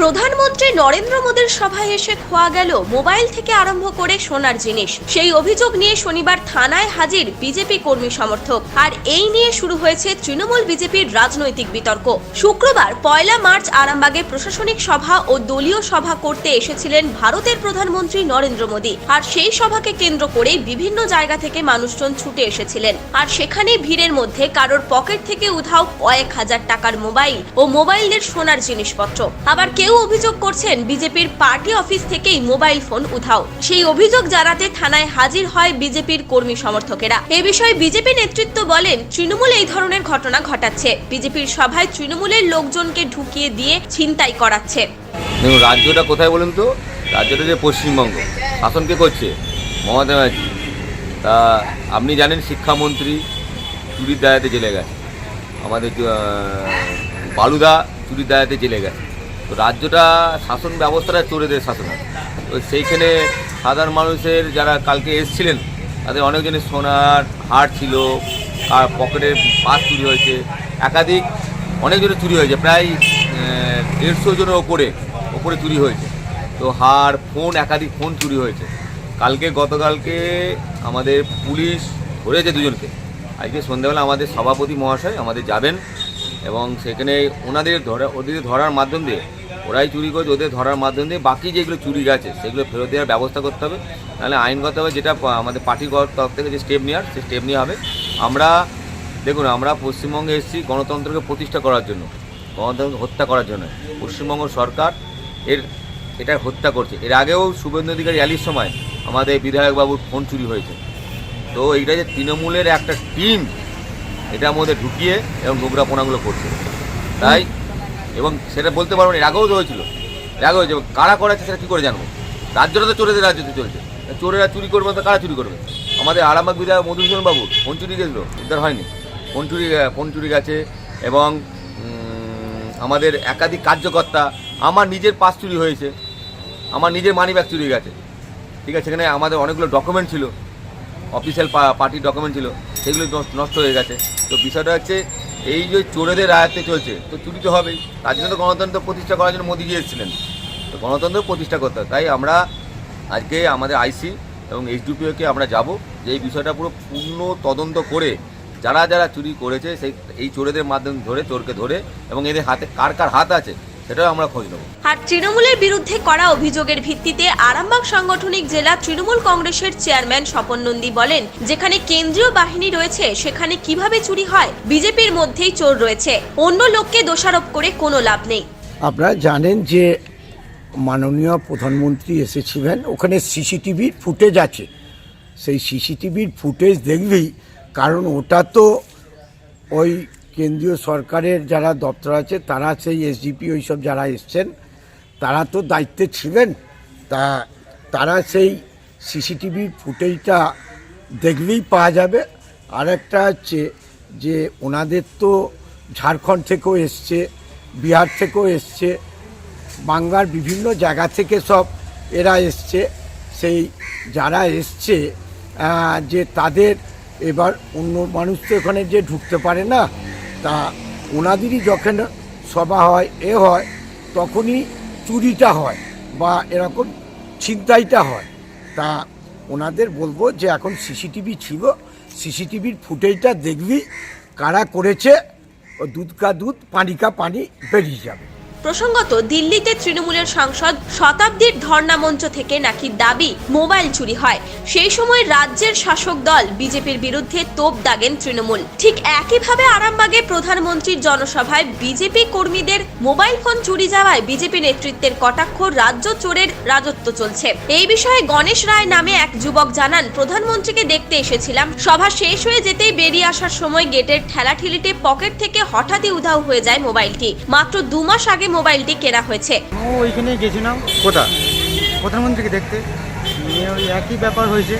প্রধানমন্ত্রী নরেন্দ্র মোদীর সভায় এসে খোয়া গেল মোবাইল থেকে আরম্ভ করে সোনার জিনিস। সেই অভিযোগ নিয়ে শনিবার থানায় হাজির বিজেপি কর্মী সমর্থক। আর এই নিয়ে শুরু হয়েছে তৃণমূল বিজেপির রাজনৈতিক বিতর্ক। শুক্রবার পয়লা মার্চ আরামবাগে প্রশাসনিক সভা ও দলীয় সভা করতে এসেছিলেন ভারতের প্রধানমন্ত্রী নরেন্দ্র মোদী। আর সেই সভাকে কেন্দ্র করে বিভিন্ন জায়গা থেকে মানুষজন ছুটে এসেছিলেন। আর সেখানে ভিড়ের মধ্যে কারোর পকেট থেকে উধাও কয়েক হাজার টাকার মোবাইল ও মোবাইলের সোনার জিনিসপত্র। আবার কেউ অভিযোগ করছেন বিজেপির পার্টি অফিস থেকেই মোবাইল ফোন উধাও। সেই অভিযোগ জানাতে থানায় হাজির হয় বিজেপির কর্মী সমর্থকেরা। এ বিষয়ে বিজেপি নেতৃত্ব বলেন, তৃণমূল এই ধরনের ঘটনা ঘটাচ্ছে। বিজেপির সভায় তৃণমূলের লোকজনকে ঢুকিয়ে দিয়ে ছিনতাই করাচ্ছে। রাজ্যটা কোথায় বলুন তো? রাজ্যটা যে পশ্চিমবঙ্গ। শাসন কে করছে? মমতা ব্যানার্জি। তা আপনি জানেন শিক্ষামন্ত্রী চুরির দায়াতে জেলে গেছে। আমাদের বালুদা চুরির দায়াতে জেলে গেছে। তো রাজ্যটা শাসন ব্যবস্থাটা চোরেদের শাসন। তো সেইখানে সাধারণ মানুষের যারা কালকে এসছিলেন, তাদের অনেকজনের সোনার হার ছিল আর পকেটের পাস চুরি হয়েছে, একাধিক অনেকজনের চুরি হয়েছে, প্রায় দেড়শো জনের ওপরে ওপরে চুরি হয়েছে। তো হার, ফোন, একাধিক ফোন চুরি হয়েছে। কালকে, গতকালকে আমাদের পুলিশ ধরেছে দুজনকে। আজকে সন্ধ্যাবেলা আমাদের সভাপতি মহাশয় আমাদের যাবেন এবং সেখানে ওনাদের ধরা, ওদের ধরার মাধ্যম দিয়ে ওরাই চুরি করেছে, ওদের ধরার মাধ্যম দিয়ে বাকি যেগুলো চুরি গেছে, সেগুলো ফেরত দেওয়ার ব্যবস্থা করতে হবে। নাহলে আইনগতভাবে যেটা আমাদের পার্টির তরফ থেকে যে স্টেপ নেওয়ার, সেই স্টেপ নেওয়া হবে। আমরা, দেখুন, আমরা পশ্চিমবঙ্গে এসেছি গণতন্ত্রকে প্রতিষ্ঠা করার জন্য গণতন্ত্র হত্যা করার জন্য। পশ্চিমবঙ্গ সরকার এর, এটা হত্যা করছে। এর আগেও শুভেন্দু অধিকারী র্যালির সময় আমাদের বিধায়কবাবুর ফোন চুরি হয়েছে। তো এইটা যে তৃণমূলের একটা টিম এটার মধ্যে ঢুকিয়ে এবং নোংরাপোনাগুলো করছে। তাই এবং সেটা বলতে পারব না তো হয়েছিল। আগেও হয়েছে কারা করাচ্ছে সেটা কী করে জানব? রাজ্যটা তো চোরেদের রাজ্যতে চলছে। চোরেরা চুরি করবে তো কারা চুরি করবে? আমাদের আরামবাগ বিধায়ক মধুসূদন বাবু ফোন চুরি গেছিল, উদ্ধার হয়নি। ফোন চুরি ফোন চুরি গেছে এবং আমাদের একাধিক কার্যকর্তা, আমার নিজের পাস চুরি হয়েছে, আমার নিজের মানি ব্যাগ চুরি গেছে। ঠিক আছে, সেখানে আমাদের অনেকগুলো ডকুমেন্ট ছিল অফিসিয়াল পার্টির ডকুমেন্ট ছিল, সেগুলো নষ্ট হয়ে গেছে। তো বিষয়টা হচ্ছে এই যে চোরেদের আয়ত্তে চলছে, তো চুরি তো হবেই। তার জন্য তো গণতন্ত্র প্রতিষ্ঠা করার জন্য মোদী গিয়েছিলেন তো গণতন্ত্র প্রতিষ্ঠা করতে তাই আমরা আজকে আমাদের আইসি এবং এইচডিপিওকে আমরা যাব যে এই বিষয়টা পুরো পূর্ণ তদন্ত করে যারা যারা চুরি করেছে, সেই, এই চোরেদের মাধ্যমে ধরে, চোরকে ধরে এবং এদের হাতে কার কার হাত আছে সেটাও আমরা খোঁজ নেব। আর তৃণমূলের বিরুদ্ধে করা অভিযোগের ভিত্তিতে আরামবাগ সাংগঠনিক জেলা তৃণমূল কংগ্রেসের চেয়ারম্যান স্বপন নন্দী বলেন যেখানে কেন্দ্রীয় বাহিনী রয়েছে সেখানে কীভাবে চুরি হয় বিজেপির মধ্যেই চোর রয়েছে অন্য লোককে দোষারোপ করে কোনো লাভ নেই। আপনারা জানেন যে মাননীয় প্রধানমন্ত্রী এসেছিলেন ওখানে সিসিটিভির ফুটেজ আছে। সেই সিসিটিভির ফুটেজ দেখবেই কারণ ওটা তো ওই কেন্দ্রীয় সরকারের যারা দপ্তর আছে, তারা সেই এসডিপি ওইসব যারা এসছেন, তারা তো দায়িত্বে ছিলেন। তা তারা সেই সিসিটিভির ফুটেজটা দেখলেই পাওয়া যাবে। আর একটা হচ্ছে যে ওনাদের তো ঝাড়খণ্ড থেকেও এসছে, বিহার থেকেও এসছে, বাংলার বিভিন্ন জায়গা থেকে সব এরা এসছে। সেই যারা এসছে যে তাদের এবার অন্য মানুষ তো এখানে যে ঢুকতে পারে না তা ওনাদেরই যখন সভা হয়, এ হয়, তখনই চুরিটা হয় বা এরকম ছিনতাইটা হয়। তা ওনাদের বলব যে এখন সিসিটিভি ছিল, সিসিটিভির ফুটেজটা দেখবি, কারা করেছে ও দুধ কা দুধ, পানি কা পানি বেরিয়ে যাবে। প্রসঙ্গত, দিল্লিতে তৃণমূলের সাংসদ শতাব্দীর ধর্ণা মঞ্চ থেকে নাকি দাবি মোবাইল চুরি হয়। সেই সময় রাজ্যের শাসক দল বিজেপির বিরুদ্ধে তোপ দাগেন তৃণমূল। ঠিক একইভাবে আরামবাগে প্রধানমন্ত্রীর জনসভায় বিজেপি কর্মীদের মোবাইল ফোন চুরি যাওয়ায় বিজেপি নেতৃত্বের কটাক্ষ রাজ্য চোরের রাজত্ব চলছে। এই বিষয়ে গণেশ রায় নামে এক যুবক জানান, প্রধানমন্ত্রীকে দেখতে এসেছিলাম। সভা শেষ হয়ে যেতেই বেরিয়ে আসার সময় গেটের ঠেলাঠেলিতে পকেট থেকে হঠাৎই উধাও হয়ে যায় মোবাইলটি। মাত্র দু মাস আগে মোবাইলটি কেনা হয়েছে। ও ওইখানে গেছিলাম। কোথা প্রধানমন্ত্রীকে দেখতে। নিয়ে ওই একই ব্যাপার হয়েছে।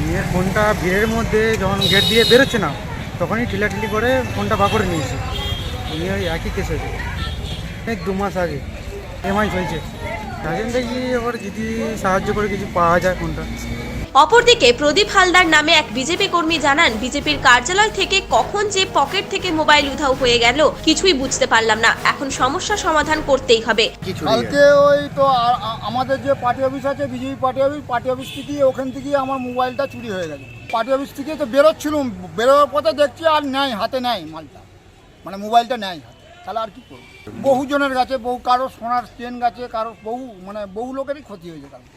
নিয়ে ফোনটা ভিড়ের মধ্যে যখন গেট দিয়ে বেরোচ্ছে না, তখনই ঠেলাঠেলি করে ফোনটা বার করে নিয়েছে। নিয়ে ওই একই কেস হয়েছে। এই দু মাস আগে এমআই তার জন্য দেখি এবার যদি সাহায্য করে কিছু পাওয়া যায় ফোনটা। অপরদিকে প্রদীপ হালদার নামে এক বিজেপি কর্মী জানান বিজেপির কার্যালয় থেকে কখন যে পকেট থেকে মোবাইল উধাও হয়ে গেল কিছুই বুঝতে পারলাম না। এখন সমস্যা সমাধান করতেই হবে। কালকে ওই তো আমাদের যে পার্টি অফিস আছে BJP party office party office থেকে ওখান থেকে আমার মোবাইলটা চুরি হয়ে গেছে। পার্টি অফিস থেকে তো বেরোচ্ছিলাম বেরোবার পথে দেখছি আর নেয় হাতে নেয় মালটা। মানে মোবাইলটা নেয় হাতে। তাহলে আর কি করব? বহু জনের কাছে, বহু, কারও সোনার চেন গেছে, কারও বহু মানে বহু লোকেরই ক্ষতি হয়েছে কালকে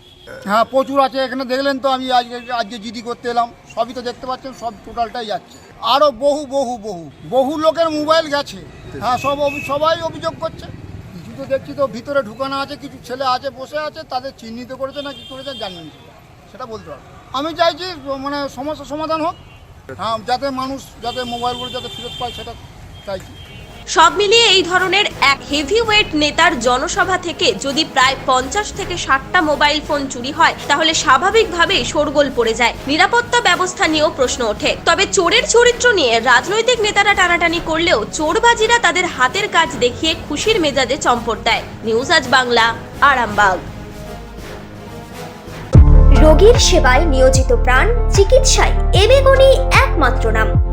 হ্যাঁ প্রচুর আছে, এখানে দেখলেন তো আমি আজকে আজকে জিডি করতে এলাম, সবই তো দেখতে পাচ্ছেন, সব টোটালটাই যাচ্ছে। আরও বহু বহু বহু বহু লোকের মোবাইল গেছে। হ্যাঁ সব সবাই অভিযোগ করছে। কিছু তো দেখছি তো, ভিতরে ঢুকানো আছে, কিছু ছেলে আছে, বসে আছে, তাদের চিহ্নিত করেছে না কি করেছে, জানি। সেটা। বলতে পারব। আমি চাইছি মানে সমস্যা সমাধান হোক। হ্যাঁ যাতে মানুষ, যাতে মোবাইলগুলো যাতে ফেরত পায়, সেটা চাইছি। সব মিলিয়ে এই ধরনের এক হেভিওয়েট নেতার জনসভা থেকে যদি প্রায় পঞ্চাশ থেকে ষাটটা মোবাইল ফোন চুরি হয়, তাহলে স্বাভাবিকভাবেই শোরগোল পড়ে যায়। নিরাপত্তা ব্যবস্থা নিয়েও প্রশ্ন ওঠে। তবে চোরের চরিত্র নিয়ে রাজনৈতিক নেতারা টানাটানি করলেও চোরবাজিরা তাদের হাতের কাজ দেখিয়ে খুশির মেজাজে চম্পট দেয়। নিউজ আজ বাংলা, আরামবাগ। রোগীর সেবায় নিয়োজিত প্রাণ চিকিৎসায় এবেগুনি একমাত্র নাম।